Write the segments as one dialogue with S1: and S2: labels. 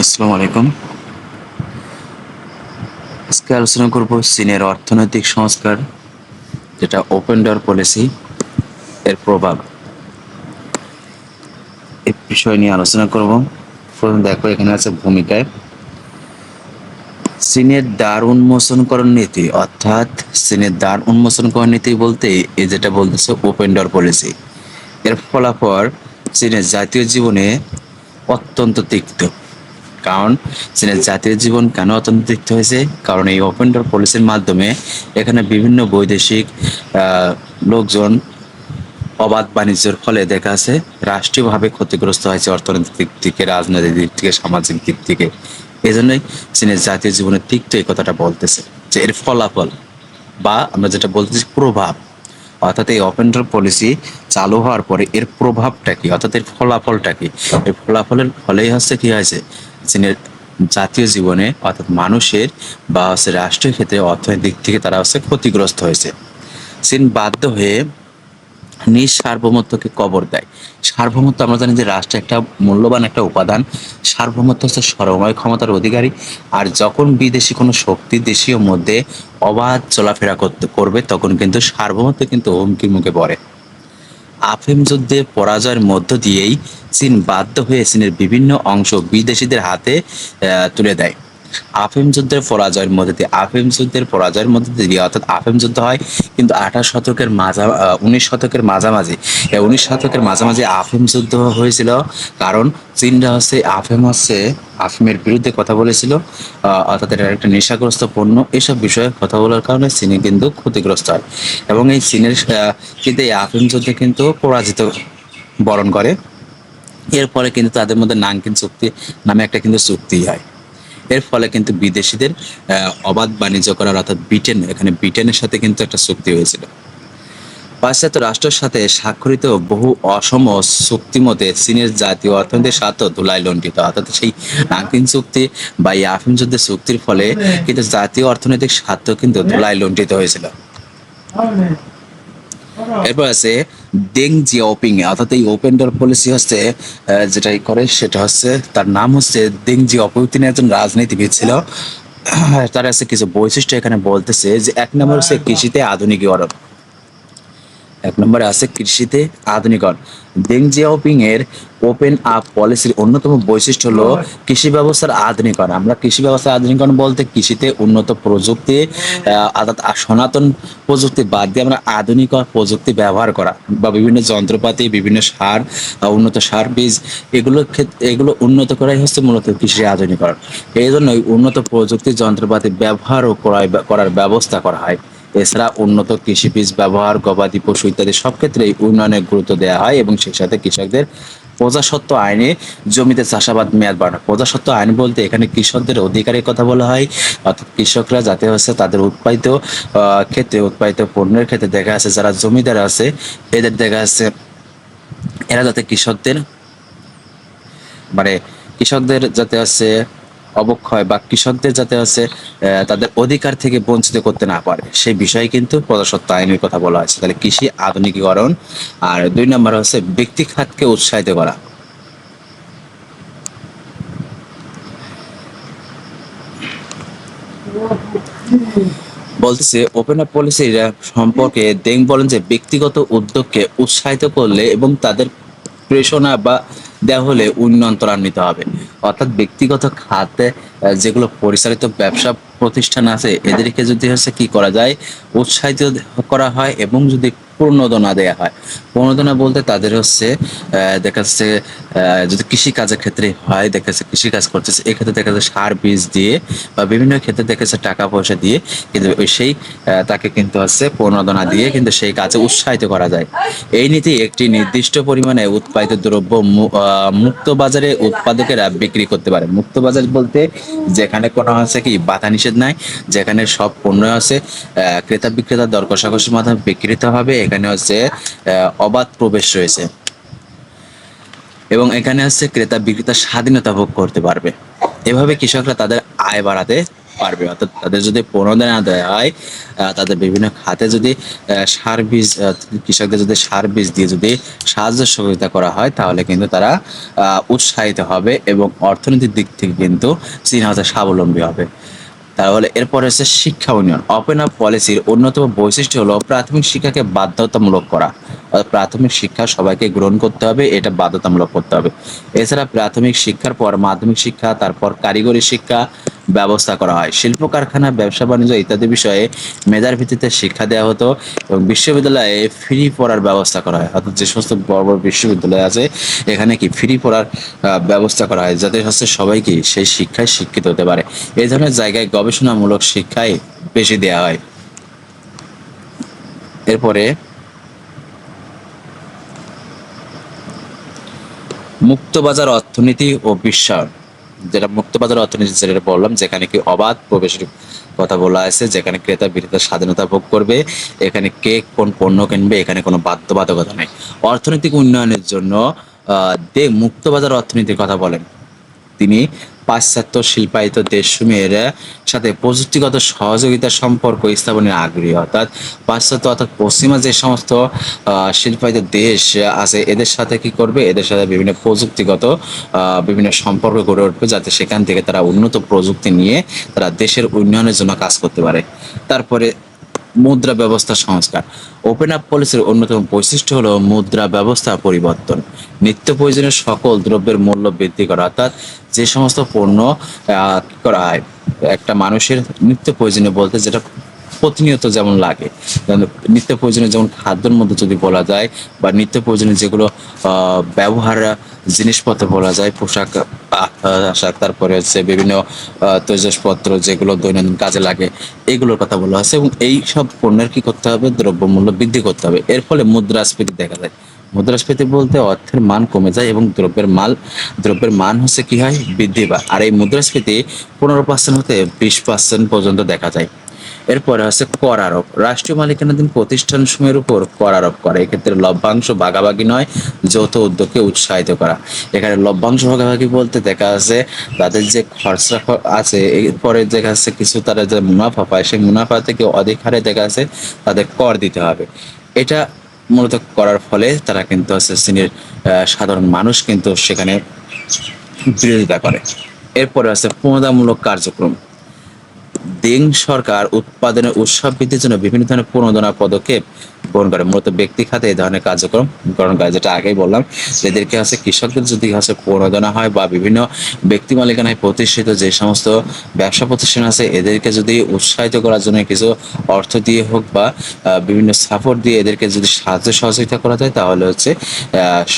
S1: আসসালামু আলাইকুম। আজকে আলোচনা করব চীনের অর্থনৈতিক সংস্কার, যেটা ওপেন ডোর পলিসি এর প্রভাব। এই বিষয় নিয়ে আলোচনা করব। প্রথম দেখো, এখানে আছে ভূমিকায়। চীনের দ্বার উন্মোচনকরণ নীতি, অর্থাৎ চীনের দ্বার উন্মোচনকরণ নীতি বলতে এই যেটা বলতেছে ওপেন ডোর পলিসি এর ফলাফল চীনের জাতীয় জীবনে অত্যন্ত তিক্ত। কারণ চীনের জাতীয় জীবন কেন অত্যন্ত তিক্ত হয়েছে? কারণ এই ওপেন ডোর পলিসির মাধ্যমে এখানে বিভিন্ন বৈদেশিক লোকজন অবাধ বাণিজ্যের ফলে দেখা আছে রাষ্ট্রীয়ভাবে ক্ষতিগ্রস্ত হয়েছে অর্থনৈতিক দিক থেকে, রাজনৈতিক দিক থেকে, সামাজিক দিক থেকে। এই জন্যই চীনের জাতীয় জীবনের তিক্ত এই কথাটা বলতেছে যে এর ফলাফল বা আমরা যেটা বলতেছি প্রভাব। অর্থাৎ এই ওপেন ডোর পলিসি চালু হওয়ার পরে এর প্রভাবটা কি? অর্থাৎ এর ফলাফলটা কি? এই ফলাফলের ফলেই হচ্ছে কি হয়েছে? চীনের জাতীয় জীবনে, অর্থাৎ মানুষের বা হচ্ছে রাষ্ট্রীয় ক্ষেত্রে অর্থনৈতিক দিক থেকে তারা হচ্ছে ক্ষতিগ্রস্ত হয়েছে। চীন বাধ্য হয়ে নিজ সার্বভৌমত্বকে কবর দেয়। সার্বভৌমত্ব আমরা জানি যে রাষ্ট্র একটা মূল্যবান একটা উপাদান। সার্বভৌমত্ব হচ্ছে সর্বময় ক্ষমতার অধিকারী। আর যখন বিদেশি কোনো শক্তি দেশীয় মধ্যে অবাধ চলাফেরা করতে, করবে, তখন কিন্তু সার্বভৌমত্ব কিন্তু হুমকির মুখে পড়ে। আফিম যুদ্ধে পরাজয়ের মধ্য দিয়েই চীন বাধ্য হয়ে চীনের বিভিন্ন অংশ বিদেশিদের হাতে তুলে দেয়। আফিম যুদ্ধের পরাজয়ের মধ্যে দিয়ে আফিম যুদ্ধের পরাজয়ের মধ্যে দিয়ে অর্থাৎ আফিম যুদ্ধ হয়। কিন্তু আঠাশ শতকের মাঝা উনিশ শতকের মাঝামাঝি। উনিশ শতকের মাঝামাঝি আফিম যুদ্ধ হয়েছিল। কারণ চীনরা হচ্ছে আফিম হচ্ছে আফিমের বিরুদ্ধে কথা বলেছিল। অর্থাৎ এটা একটা নেশাগ্রস্ত পণ্য। এসব বিষয়ে কথা বলার কারণে চীনে কিন্তু ক্ষতিগ্রস্ত হয়। এবং এই চীনের কিন্তু এই আফিম যুদ্ধে কিন্তু পরাজিত বরণ করে। এরপরে কিন্তু তাদের মধ্যে নাংকিন চুক্তি নামে একটা কিন্তু চুক্তি হয়। এর ফলে কিন্তু বিদেশিদের অবাধ বাণিজ্য করার অর্থাৎ ব্রিটেন, এখানে ব্রিটেনের সাথে কিন্তু একটা চুক্তি হয়েছিল। পাশ্চাত্য রাষ্ট্রের সাথে স্বাক্ষরিত বহু অসম চুক্তি মতে চীনের জাতীয় অর্থনৈতিক স্বার্থ ধুলায় লণ্ঠিত। অর্থাৎ সেই নাংকিন চুক্তি বা এই আফিম যুদ্ধের চুক্তির ফলে কিন্তু জাতীয় অর্থনৈতিক স্বার্থ কিন্তু ধুলায় লণ্ঠিত হয়েছিল। এরপর আছে ডেং জিয়াওপিং অর্থাৎ এই ওপেন ডোর পলিসি হচ্ছে যেটাই করে সেটা হচ্ছে, তার নাম হচ্ছে ডেং জিয়াওপিং তিনি একজন রাজনীতিবিদ ছিল। তার আছে কিছু বৈশিষ্ট্য এখানে বলতেছে যে, এক নম্বর হচ্ছে কৃষিতে আধুনিকীকরণ। এক নম্বরে আছে কৃষিতে আধুনিকরণ। ডেং জিয়াওপিং এর ওপেন আপ পলিসির অন্যতম বৈশিষ্ট্য হলো কৃষি ব্যবস্থার আধুনিকরণ। আমরা কৃষি ব্যবস্থার আধুনিকরণ বলতে কৃষিতে উন্নত প্রযুক্তি অর্থাৎ সনাতন প্রযুক্তি বাদ দিয়ে আমরা আধুনিক প্রযুক্তি ব্যবহার করা বা বিভিন্ন যন্ত্রপাতি বিভিন্ন সার উন্নত সার বীজ এগুলোর ক্ষেত্রে এগুলো উন্নত করাই হচ্ছে মূলত কৃষির আধুনিকরণ। এই জন্যই উন্নত প্রযুক্তি যন্ত্রপাতি ব্যবহার ও করার ব্যবস্থা করা হয়। এছাড়া উন্নত কৃষি বীজ ব্যবহার, গবাদি পশু ইত্যাদি সব ক্ষেত্রেই উন্নয়নে গুরুত্ব দেওয়া হয় এবং সেই সাথে কৃষকদের প্রজাসত্ব আইনে জমিতে চাষাবাদ মেয়াদ বাড়ানো। প্রজাসত্ব আইন বলতে এখানে কৃষকদের অধিকারের কথা বলা হয়, অর্থাৎ কৃষকরা যাতে হচ্ছে তাদের উৎপাদিত ক্ষেত্রে উৎপাদিত পণ্যের ক্ষেত্রে দেখা যাচ্ছে যারা জমিদার আছে, এদের দেখা যাচ্ছে এরা যাতে কৃষকদের মানে কৃষকদের যাতে আছে অবক্ষয় বা কৃষকদের যাতে আছে তাদের অধিকার থেকে বঞ্চিত করতে না পারে, সেই বিষয়ে কিন্তু প্রজাসত্ব আইনের কথা বলা হয়েছে। তাহলে কৃষি আধুনিকীকরণ আর দুই নম্বর হচ্ছে ব্যক্তি খাতকে উৎসাহিত করা। বলতেছে ওপেন আপ পলিসির সম্পর্কে দেং বলেন যে ব্যক্তিগত উদ্যোগকে উৎসাহিত করলে এবং তাদের প্রেষণা বা দেওয়া হলে উন্নয়ন ত্বরান্বিত হবে। অর্থাৎ ব্যক্তিগত খাতে যেগুলো পরিচালিত ব্যবসা প্রতিষ্ঠান আছে, এদেরকে যদি হচ্ছে কি করা যায়? উৎসাহিত করা হয় এবং যদি প্রণোদনা দেওয়া হয়। প্রণোদনা বলতে তাদের হচ্ছে দেখা যাচ্ছে যদি কৃষি কাজের ক্ষেত্রে হয়, দেখা যাচ্ছে কৃষি কাজ করতেছে, এক্ষেত্রে দেখা যাচ্ছে সার বীজ দিয়ে বা বিভিন্ন ক্ষেত্রে দেখা যাচ্ছে টাকা পয়সা দিয়ে কিন্তু সেই তাকে কিন্তু হচ্ছে প্রণোদনা দিয়ে কিন্তু সেই কাজে উৎসাহিত করা যায়। এই নীতি একটি নির্দিষ্ট পরিমাণে উৎপাদিত দ্রব্য মুক্ত বাজারে উৎপাদকেরা বিক্রি করতে পারে। মুক্ত বাজার বলতে যেখানে কোনো হচ্ছে কি বাধা নিষেধ নাই, যেখানে সব পণ্য আছে ক্রেতা বিক্রেতা দর কষাকষির মাধ্যমে বিক্রিত হবে এখানে হচ্ছে অবাধ প্রবেশ রয়েছে। এবং এখানে হচ্ছে ক্রেতা বিক্রেতা স্বাধীনতা ভোগ করতে পারবে। এভাবে কৃষকরা তাদের আয় বাড়াতে পারবে। অর্থাৎ তাদের যদি প্রণোদনা দেওয়া হয় তাদের বিভিন্ন খাতে যদি সার বীজ কৃষকদের যদি সার বীজ দিয়ে যদি সাহায্য সহযোগিতা করা হয়, তাহলে কিন্তু তারা উৎসাহিত হবে এবং অর্থনৈতিক দিক থেকে কিন্তু চীন হচ্ছে স্বাবলম্বী হবে। তাহলে এরপর হচ্ছে শিক্ষা উন্নয়ন। ওপেন আপ পলিসির অন্যতম বৈশিষ্ট্য হলো প্রাথমিক শিক্ষাকে বাধ্যতামূলক করা। প্রাথমিক শিক্ষা সবাইকে গ্রহণ করতে হবে, এটা বাধ্যতামূলক করতে হবে। এছাড়া প্রাথমিক শিক্ষার পর মাধ্যমিক শিক্ষা, তারপর কারিগরি শিক্ষা ব্যবস্থা করা হয়। শিল্প কারখানা, ব্যবসা বাণিজ্য ইত্যাদি বিষয়ে মেধার ভিত্তিতে শিক্ষা দেওয়া হতো এবং বিশ্ববিদ্যালয়ে ফ্রি পড়ার ব্যবস্থা করা হয়। অর্থাৎ যে সমস্ত বড় বড় বিশ্ববিদ্যালয় আছে, এখানে কি ফ্রি পড়ার ব্যবস্থা করা হয়, যাতে হচ্ছে সবাইকে সেই শিক্ষায় শিক্ষিত হতে পারে। এই ধরনের জায়গায় গবেষণামূলক শিক্ষায় বেশি দেওয়া হয়। এরপরে মুক্তবাজার অর্থনীতি ও বিশ্বায়ন। যেটা মুক্তবাজার অর্থনীতি যেটা বললাম, যেখানে কি অবাধ প্রবেশের কথা বলা আছে যেখানে ক্রেতা বিক্রেতা স্বাধীনতা ভোগ করবে, এখানে কে কোন পণ্য কিনবে, এখানে কোনো বাধ্যবাধকতা নেই। অর্থনৈতিক উন্নয়নের জন্য দে মুক্তবাজার অর্থনীতির কথা বলেন। তিনি পাশ্চাত্য শিল্পায়িত দেশসমূহের সাথে প্রযুক্তিগত সহযোগিতার সম্পর্ক স্থাপনের আগ্রহী। অর্থাৎ পাশ্চাত্য অর্থাৎ পশ্চিমা যে সমস্ত শিল্পায়িত দেশ আছে, এদের সাথে কি করবে? এদের সাথে বিভিন্ন প্রযুক্তিগত বিভিন্ন সম্পর্ক গড়ে উঠবে যাতে সেখান থেকে তারা উন্নত প্রযুক্তি নিয়ে তারা দেশের উন্নয়নের জন্য কাজ করতে পারে। তারপরে মুদ্রা ব্যবস্থা সংস্কার। ওপেন আপ পলিসির অন্যতম বৈশিষ্ট্য হলো মুদ্রা ব্যবস্থা পরিবর্তন। নিত্য প্রয়োজনীয় সকল দ্রব্যের মূল্য বৃদ্ধি করা। অর্থাৎ যে সমস্ত পণ্য করা হয়? একটা মানুষের নিত্য প্রয়োজনীয় বলতে যেটা প্রতিনিয়ত যেমন লাগে। নিত্য প্রয়োজনীয় যেমন খাদ্যের মধ্যে যদি বলা যায় বা নিত্য প্রয়োজনীয় যেগুলো ব্যবহার জিনিসপত্র বলা যায়, পোশাক আশাক, তারপরে হচ্ছে বিভিন্ন তৈজসপত্র যেগুলো দৈনন্দিন কাজে লাগে, এগুলোর কথা বলা হয়েছে এবং এই সব পণ্যের কি করতে হবে? দ্রব্যমূল্য বৃদ্ধি করতে হবে। এর ফলে মুদ্রাস্ফীতি দেখা যায়। মুদ্রাস্ফীতি বলতে অর্থের মান কমে যায় এবং দ্রব্যের মাল, দ্রব্যের মান হচ্ছে কি হয়? বৃদ্ধি পায়। আর এই মুদ্রাস্ফীতি পনেরো পার্সেন্ট হতে বিশ পার্সেন্ট পর্যন্ত দেখা যায়। এরপরে হচ্ছে কর আরোপ। রাষ্ট্রীয় মালিকানাধীন প্রতিষ্ঠান সমূহের উপর কর আরোপ করা। এক্ষেত্রে লভ্যাংশ ভাগাভাগি নয়, যৌথ উদ্যোগকে উৎসাহিত করা। এখানে লভ্যাংশ ভাগাভাগি বলতে দেখা যাচ্ছে তাদের যে খরচা আছে, এরপরে দেখা যাচ্ছে কিছু তারা যে মুনাফা পায়, সেই মুনাফা থেকে অধিক হারে দেখা যাচ্ছে তাদের কর দিতে হবে। এটা মূলত করার ফলে তারা কিন্তু হচ্ছে শ্রেণির সাধারণ মানুষ কিন্তু সেখানে বিরোধিতা করে। এরপরে আছে প্রণোদনামূলক কার্যক্রম। দেং সরকার উৎপাদনের উৎসব বৃদ্ধির জন্য বিভিন্ন ধরনের প্রণোদনা পদক্ষেপ গ্রহণ করে। মূলত ব্যক্তি খাতে এই ধরনের কার্যক্রম গ্রহণ করে, যেটা আগেই বললাম এদেরকে হচ্ছে কৃষকদের যদি হচ্ছে প্রণোদনা হয় বা বিভিন্ন ব্যক্তি মালিকানায় প্রতিষ্ঠিত যে সমস্ত ব্যবসা প্রতিষ্ঠান আছে, এদেরকে যদি উৎসাহিত করার জন্য কিছু অর্থ দিয়ে হোক বা বিভিন্ন সাপোর্ট দিয়ে এদেরকে যদি সাহায্য সহযোগিতা করা যায়, তাহলে হচ্ছে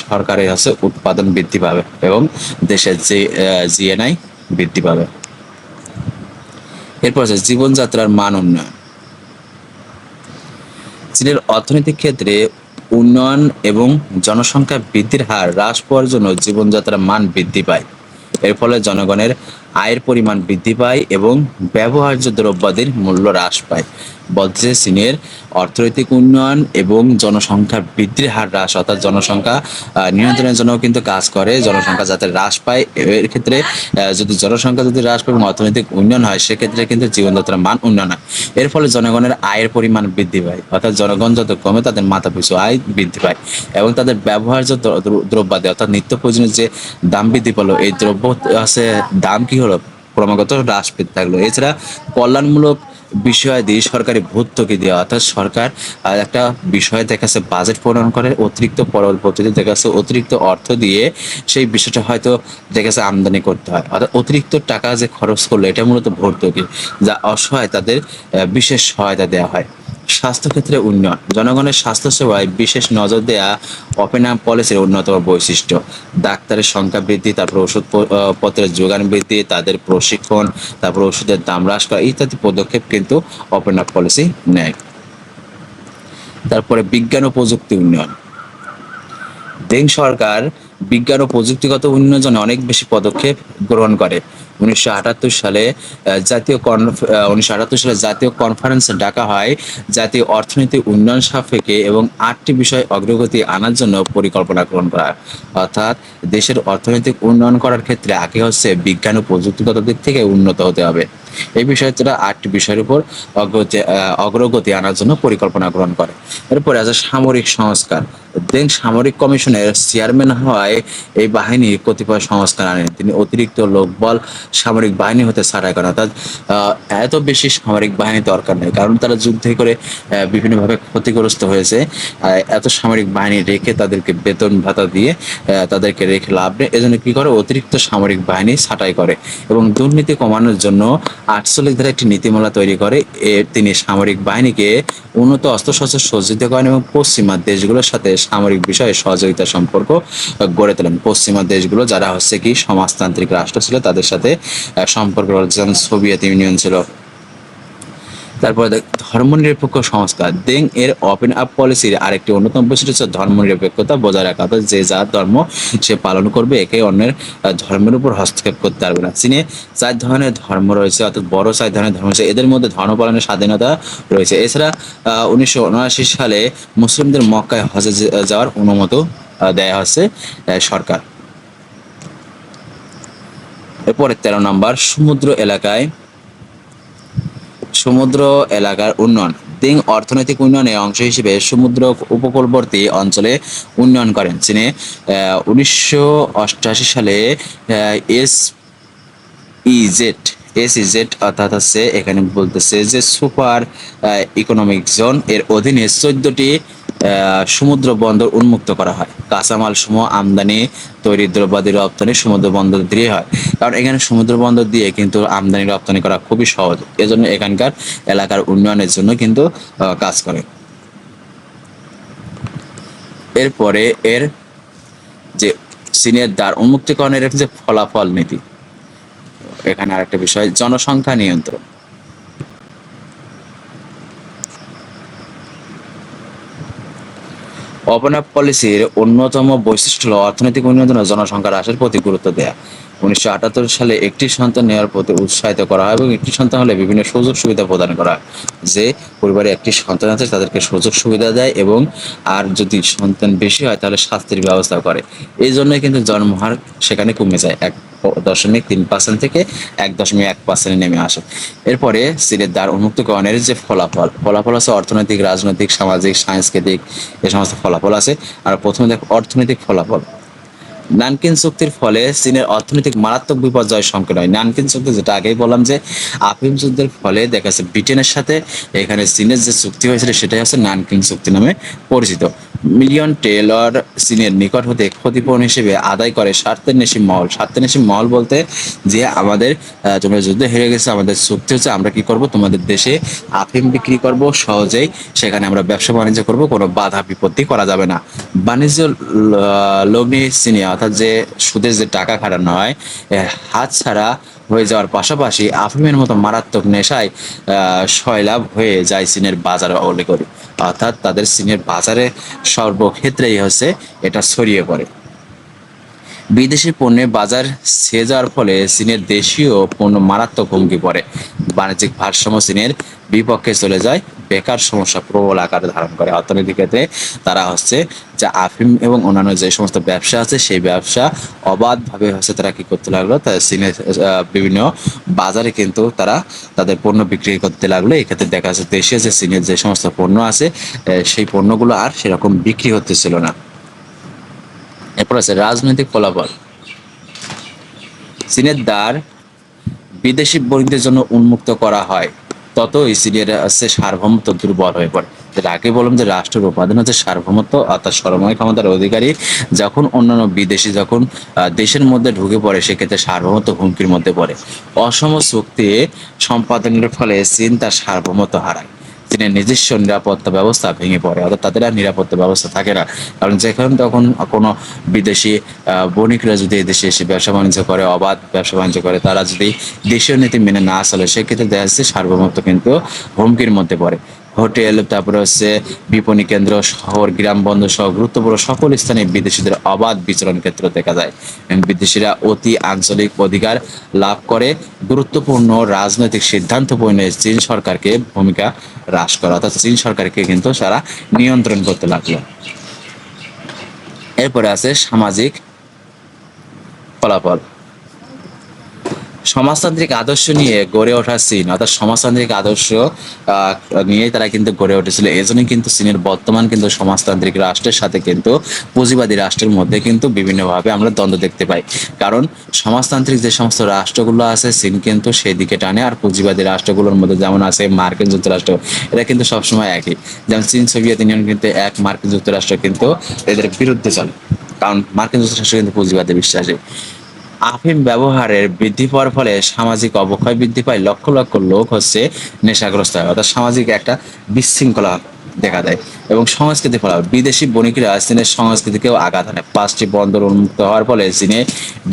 S1: সরকারের হচ্ছে উৎপাদন বৃদ্ধি পাবে এবং দেশের যে জিএনআই বৃদ্ধি পাবে। এরপর আছে, জীবনযাত্রার মান উন্নয়ন। চীনের অর্থনৈতিক ক্ষেত্রে উন্নয়ন এবং জনসংখ্যা বৃদ্ধির হার হ্রাস পাওয়ার জন্য জীবনযাত্রার মান বৃদ্ধি পায়। এর ফলে জনগণের আয়ের পরিমাণ বৃদ্ধি পায় এবং ব্যবহার্য দ্রব্যাদির মূল্য হ্রাস পায়। বলছে চীনের অর্থনৈতিক উন্নয়ন এবং জনসংখ্যা বৃদ্ধির হার হ্রাস, অর্থাৎ জনসংখ্যা নিয়ন্ত্রণের জন্য কিন্তু কাজ করে জনসংখ্যা যাতে হ্রাস পায়। এর ক্ষেত্রে যদি জনসংখ্যা যদি হ্রাস পায় এবং অর্থনৈতিক উন্নয়ন হয়, সেক্ষেত্রে কিন্তু জীবনযাত্রার মান উন্নয়ন হয়। এর ফলে জনগণের আয়ের পরিমাণ বৃদ্ধি পায়, অর্থাৎ জনগণ যত কমে তাদের মাথা পিছু আয় বৃদ্ধি পায় এবং তাদের ব্যবহার্য দ্র- দ্র- দ্রব্যাদি, অর্থাৎ নিত্য প্রয়োজনীয় যে দাম বৃদ্ধি পেল, এই দ্রব্য আছে দাম কি হলো ক্রমাগত হ্রাস পেতে থাকল। এছাড়া কল্যাণমূলক বিষয়াদি সরকারি ভর্তুকি দেওয়া, অর্থাৎ সরকার একটা বিষয় দেখা যাচ্ছে বাজেট প্রণয়ন করে, অতিরিক্ত পরবর্তীতে দেখা যাচ্ছে অতিরিক্ত অর্থ দিয়ে সেই বিষয়টা হয়তো দেখা যাচ্ছে আমদানি করতে হয়। অর্থাৎ অতিরিক্ত টাকা যে খরচ করল, এটা মূলত ভর্তুকি, যা অসহায় তাদের বিশেষ সহায়তা দেওয়া হয়। স্বাস্থ্যক্ষেত্রে উন্নয়ন। জনগণের স্বাস্থ্য সেবায় বিশেষ নজর দেয়া ওপেন আপ পলিসির অন্যতম বৈশিষ্ট্য। ডাক্তারের সংখ্যা বৃদ্ধি, তারপর ওষুধ পত্রের যোগান বৃদ্ধি, তাদের প্রশিক্ষণ, তারপর ওষুধের দাম হ্রাস করা ইত্যাদি পদক্ষেপ কিন্তু ওপেন আপ পলিসি নেয়। তারপরে বিজ্ঞান ও প্রযুক্তি উন্নয়ন। দেং সরকার বিজ্ঞান ও প্রযুক্তিগত উন্নয়নে অনেক বেশি পদক্ষেপ গ্রহণ করে। উনিশশো আটাত্তর সালে জাতীয় উনিশশো আটাত্তর সালে জাতীয় কনফারেন্স ডাকা হয় জাতীয় অর্থনীতি উন্নয়ন সাপেক্ষে এবং আটটি বিষয় অগ্রগতি আনার জন্য পরিকল্পনা গ্রহণ করা। অর্থাৎ দেশের অর্থনৈতিক উন্নয়ন করার ক্ষেত্রে আগে হচ্ছে বিজ্ঞান ও প্রযুক্তিগত দিক থেকে উন্নত হতে হবে। এই বিষয়টা আটটি বিষয়ের উপর অগ্রগতি অগ্রগতি আনার জন্য পরিকল্পনা গ্রহণ করে। এরপরে আছে সামরিক সংস্কার। দেন সামরিক কমিশনের চেয়ারম্যান হওয়ায় এই বাহিনীর কতিপয় সংস্কার আনেন। তিনি অতিরিক্ত লোকবল সামরিক বাহিনী হতে ছাড়াই করেন অর্থাৎ এত বেশি সামরিক বাহিনী দরকার নেই। কারণ তারা যুদ্ধে করে বিভিন্নভাবে ক্ষতিগ্রস্ত হয়েছে। এত সামরিক বাহিনী রেখে তাদেরকে বেতন ভাতা দিয়ে তাদেরকে রেখে লাভ নেই। এজন্য কি করে? অতিরিক্ত সামরিক বাহিনী ছাঁটাই করে। এবং দুর্নীতি কমানোর জন্য আটচল্লিশ ধারা একটি নীতিমালা তৈরি করে। তিনি সামরিক বাহিনীকে উন্নত অস্ত্রশস্ত্র সজ্জিত করেন এবং পশ্চিমা দেশগুলোর সাথে সামরিক বিষয়ে সহযোগিতা সম্পর্ক গড়ে তোলেন। পশ্চিমা দেশগুলো যারা হচ্ছে কি সমাজতান্ত্রিক রাষ্ট্র ছিল, তাদের সাথে সম্পর্ক যেমন সোভিয়েত ইউনিয়ন ছিল। তারপরে ধর্মনিরপেক্ষ সংস্কার দেং এর ওপেন আপ পলিসির আরেকটি অন্যতম বৈশিষ্ট্য হচ্ছে ধর্মনিরপেক্ষতা বজায় রাখা। অর্থাৎ যে যার ধর্ম সে পালন করবে, একে অন্যের ধর্মের উপর হস্তক্ষেপ করতে পারবে না। চীনে চার ধরনের ধর্ম রয়েছে, অর্থাৎ বড় চার ধরনের ধর্ম রয়েছে। এদের মধ্যে ধর্ম পালনের স্বাধীনতা রয়েছে। এছাড়া উনিশশো উনআশি সালে মুসলিমদের মক্কায় হজে যাওয়ার অনুমতি দেয়া হচ্ছে সরকার। এরপরে তেরো নম্বর, সমুদ্র এলাকায় সমুদ্র এলাকার উন্নয়ন। দিং অর্থনৈতিক উন্নয়নের অংশ হিসেবে সমুদ্র উপকূলবর্তী অঞ্চলে উন্নয়ন করেন। চীনে উনিশশো সালে এস ইজেড এস ইজেড অর্থাৎ হচ্ছে এখানে বলতেছে যে সুপার ইকোনমিক জোন। এর অধীনে চোদ্দটি সমুদ্র বন্দর উন্মুক্ত করা হয়। কাঁচামাল সমূহ আমদানি, তৈরি দ্রব্যাদি রপ্তানি সমুদ্র বন্দর দিয়ে হয়। কারণ এখানে সমুদ্র বন্দর দিয়ে কিন্তু আমদানি রপ্তানি করা খুবই সহজ। এজন্য এখানকার এলাকার উন্নয়নের জন্য কিন্তু কাজ করে। এরপরে এর যে চীনের দ্বার উন্মুক্তীকরণের যে ফলাফল নীতি, এখানে আরেকটা বিষয়, জনসংখ্যা নিয়ন্ত্রণ। ওপেন আপ পলিসির অন্যতম বৈশিষ্ট্য হল অর্থনৈতিক উন্নয়নের জন্য জনসংখ্যা হ্রাসের প্রতি গুরুত্ব দেয়া। উনিশশো আটাত্তর সালে একটি সন্তান নেওয়ার প্রতি উৎসাহিত করা হয় এবং একটি সন্তান হলে বিভিন্ন সুযোগ সুবিধা প্রদান করা হয়। যে পরিবারে একটি সন্তান আছে, তাদেরকে সুযোগ সুবিধা দেয় এবং আর যদি সন্তান বেশি হয়, তাহলে শাস্তির ব্যবস্থা করে। এই জন্যই কিন্তু জন্মহার সেখানে কমে যায়। এক দশমিক তিন পার্সেন্ট থেকে এক দশমিক এক পার্সেন্টে নেমে আসে। এরপরে সিলের দ্বার উন্মুক্তকরণের যে ফলাফল ফলাফল আছে অর্থনৈতিক, রাজনৈতিক, সামাজিক, সাংস্কৃতিক, এ সমস্ত ফলাফল আছে। আর প্রথমে দেখ, অর্থনৈতিক ফলাফল। নানকিন চুক্তির ফলে চীনের অর্থনৈতিক মারাত্মক বিপর্যয় সংকেত হয়। নানকিন চুক্তি যেটা আগেই বললাম যে আফিম যুদ্ধের ফলে দেখা যাচ্ছে ব্রিটেনের সাথে এখানে চীনের যে চুক্তি হয়েছিল সেটাই হচ্ছে নানকিন চুক্তি নামে পরিচিত। মিলিয়ন টেলর চীনের নিকট হতে ক্ষতিপূরণ হিসেবে আদায় করে স্বার্থের নেশি মহল। স্বার্থের নেশি মহল বলতে যে আমাদের তোমরা যুদ্ধে হেরে গেছে, আমাদের চুক্তি হচ্ছে আমরা কি করব? তোমাদের দেশে আফিম বিক্রি করব সহজেই। সেখানে আমরা ব্যবসা বাণিজ্য করব, কোনো বাধা বিপত্তি করা যাবে না। বাণিজ্য লগ্নি চীনে অর্থাৎ যে সুদের যে টাকা খাটানো হয় হাত ছাড়া হয়ে যাওয়ার পাশাপাশি আফিমের মতো মারাত্মক নেশায় সয়লাভ হয়ে যায় চীনের বাজারে করি। অর্থাৎ তাদের চীনের বাজারে সর্বক্ষেত্রেই হচ্ছে এটা ছড়িয়ে পড়ে। বিদেশি পণ্যের বাজার ছেয়ে যাওয়ার ফলে চীনের দেশীয় পণ্য মারাত্মক হুমকি পড়ে। বাণিজ্যিক ভারসাম্য চীনের বিপক্ষে চলে যায় বেকার সমস্যা প্রবল আকারে ধারণ করে। অর্থনৈতিক ক্ষেত্রে তারা হচ্ছে যে আফিম এবং অন্যান্য যে সমস্ত ব্যবসা আছে, সেই ব্যবসা অবাধভাবে হচ্ছে তারা কি করতে লাগল? তাদের চীনের বিভিন্ন বাজারে কিন্তু তারা তাদের পণ্য বিক্রি করতে লাগল। এক্ষেত্রে দেখা যাচ্ছে দেশে যে চীনের যে সমস্ত পণ্য আছে সেই পণ্যগুলো আর সেরকম বিক্রি হতেছিল না। এরপর আছে রাজনৈতিক ফলাফল। চীনের দ্বার বিদেশি বণিকদের জন্য উন্মুক্ত করা হয়। ততই চীনের আছে সার্বভৌমত্ব দুর্বল হয়ে পড়ে। যেটা আগে বললাম যে রাষ্ট্রের উপাদান হচ্ছে সার্বভৌমত্ব, অর্থাৎ সরময় ক্ষমতার অধিকারী। যখন অন্যান্য বিদেশি যখন দেশের মধ্যে ঢুকে পড়ে, সেক্ষেত্রে সার্বভৌমত্ব হুমকির মধ্যে পড়ে। অসম চুক্তি সম্পাদনের ফলে চীন তার সার্বভৌমত্ব হারায়। চীনের নিজস্ব নিরাপত্তা ব্যবস্থা ভেঙে পড়ে, অর্থাৎ তাদের আর নিরাপত্তা ব্যবস্থা থাকে না। কারণ যেখানে তখন কোনো বিদেশি বণিকরা যদি এদেশে দেশে এসে ব্যবসা বাণিজ্য করে, অবাধ ব্যবসা বাণিজ্য করে, তারা যদি দেশীয় নীতি মেনে না চলে, সেক্ষেত্রে দেখা যাচ্ছে সার্বভৌমত্ব কিন্তু হুমকির মধ্যে পড়ে। হোটেল, তারপরে হচ্ছে বিপণী কেন্দ্র, শহর, গ্রাম বন্দর সহ গুরুত্বপূর্ণ সকল স্থানে বিদেশিদের অবাধ বিচরণ ক্ষেত্র দেখা যায়। বিদেশিরা অতি আঞ্চলিক অধিকার লাভ করে। গুরুত্বপূর্ণ রাজনৈতিক সিদ্ধান্ত পরিণয়ে চীন সরকারকে ভূমিকা হ্রাস করা, অর্থাৎ চীন সরকারকে কিন্তু তারা নিয়ন্ত্রণ করতে লাগল। এরপরে আছে সামাজিক ফলাফল। সমাজতান্ত্রিক আদর্শ নিয়ে গড়ে ওঠা চীন অর্থাৎ সমাজতান্ত্রিক আদর্শ নিয়ে তারা কিন্তু গড়ে উঠেছিল। এই জন্যই কিন্তু চীনের বর্তমান কিন্তু সমাজতান্ত্রিক রাষ্ট্রের সাথে কিন্তু পুঁজিবাদী রাষ্ট্রের মধ্যে কিন্তু বিভিন্নভাবে আমরা দ্বন্দ্ব দেখতে পাই। কারণ সমাজতান্ত্রিক যে সমস্ত রাষ্ট্রগুলো আছে, চীন কিন্তু সেই দিকে টানে, আর পুঁজিবাদী রাষ্ট্রগুলোর মধ্যে যেমন আছে মার্কিন যুক্তরাষ্ট্র, এরা কিন্তু সবসময় একই। যেমন চীন, সোভিয়েত ইউনিয়ন কিন্তু এক, মার্কিন যুক্তরাষ্ট্র কিন্তু এদের বিরুদ্ধে চলে। কারণ মার্কিন যুক্তরাষ্ট্র কিন্তু পুঁজিবাদে বিশ্বাসী। আফিম ব্যবহারের বৃদ্ধি পাওয়ার ফলে সামাজিক অবক্ষয় বৃদ্ধি পায়। লক্ষ লক্ষ লোক হচ্ছে নেশাগ্রস্ত হয়। অর্থাৎ সামাজিক একটা বিশৃঙ্খলা দেখা দেয়। এবং সংস্কৃতি ফলাফল বিদেশি বণিকরা চীনের সংস্কৃতিকেও আঘাত আনে পাঁচটি বন্দর উন্মুক্ত হওয়ার ফলে চীনে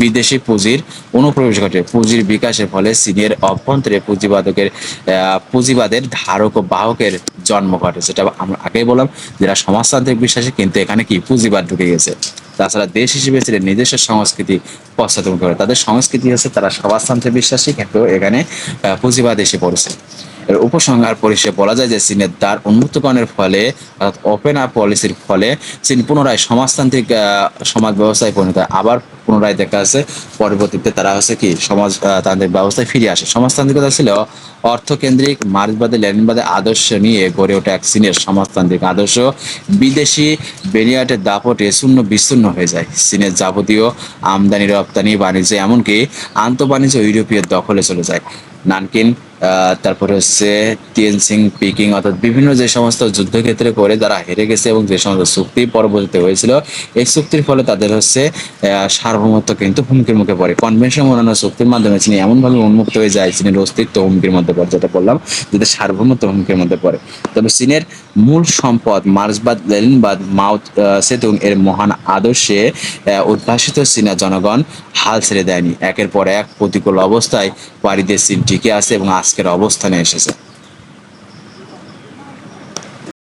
S1: বিদেশি পুঁজির অনুপ্রবেশ ঘটে। পুঁজির বিকাশের ফলে চীনের অভ্যন্তরে পুঁজিবাদকের পুঁজিবাদের ধারক ও বাহকের জন্ম ঘটে। যেটা আমরা আগেই বললাম, যারা সমাজতান্ত্রিক বিশ্বাসী, কিন্তু এখানে কি পুঁজিবাদ ঢুকে গেছে? তাছাড়া দেশ হিসেবে ছিলেন নিজস্ব সংস্কৃতি পশ্চাৎপদ করে তাদের সংস্কৃতি হচ্ছে তারা সমাজতন্ত্রে বিশ্বাসী, কিন্তু এখানে পুঁজিবাদ এসে পড়েছে। এর উপসংহার পরিষেবা বলা যায় যে চীনের দ্বার উন্মুক্তকরণের ফলে, অর্থাৎ ওপেন আপ পলিসির ফলে চীন পুনরায় সমাজতান্ত্রিক সমাজ ব্যবস্থায় পরিণত। আবার পুনরায় দেখা যাচ্ছে পরবর্তীতে তারা হচ্ছে কি সমাজতান্ত্রিক ব্যবস্থায় ফিরে আসে। সমাজতান্ত্রিকতা ছিল অর্থকেন্দ্রিক, মার্ক্সবাদী, লেনিনবাদী আদর্শ নিয়ে গড়ে ওঠা এক চীনের সমাজতান্ত্রিক আদর্শ। বিদেশি বেনিয়াটের দাপটে শূন্য বিচ্ছিন্ন হয়ে যায়। চীনের যাবতীয় আমদানি, রপ্তানি, বাণিজ্য, এমনকি আন্তঃবাণিজ্য ইউরোপীয় দখলে চলে যায়। নানকিন তারপরে হচ্ছে টিএনসিং পিকিং অর্থাৎ বিভিন্ন যে সমস্ত যুদ্ধক্ষেত্রে করে তারা হেরে গেছে এবং যে সমস্ত চুক্তি পরবর্তীতে হয়েছিল এই চুক্তির ফলে তাদের হচ্ছে সার্বভৌমত্ব কিন্তু হুমকির মুখে পড়ে। কনভেনশন অন্যান্য চুক্তির মাধ্যমে চীন এমনভাবে উন্মুক্ত হয়ে যায় চীনের অস্তিত্ব হুমকির মধ্যে পড়ে যেটা বললাম যাদের সার্বভৌমত্ব হুমকির মধ্যে পড়ে। তবে চীনের মূল সম্পদ মার্ক্সবাদ লেনিনবাদ মাও আহ, সেতুং এর মহান আদর্শে উদ্ভাসিত চীনা জনগণ হাল ছেড়ে দেয়নি। একের পর এক প্রতিকূল অবস্থায় দিয়ে চীন টিকে আছে এবং আজকের অবস্থানে এসেছে।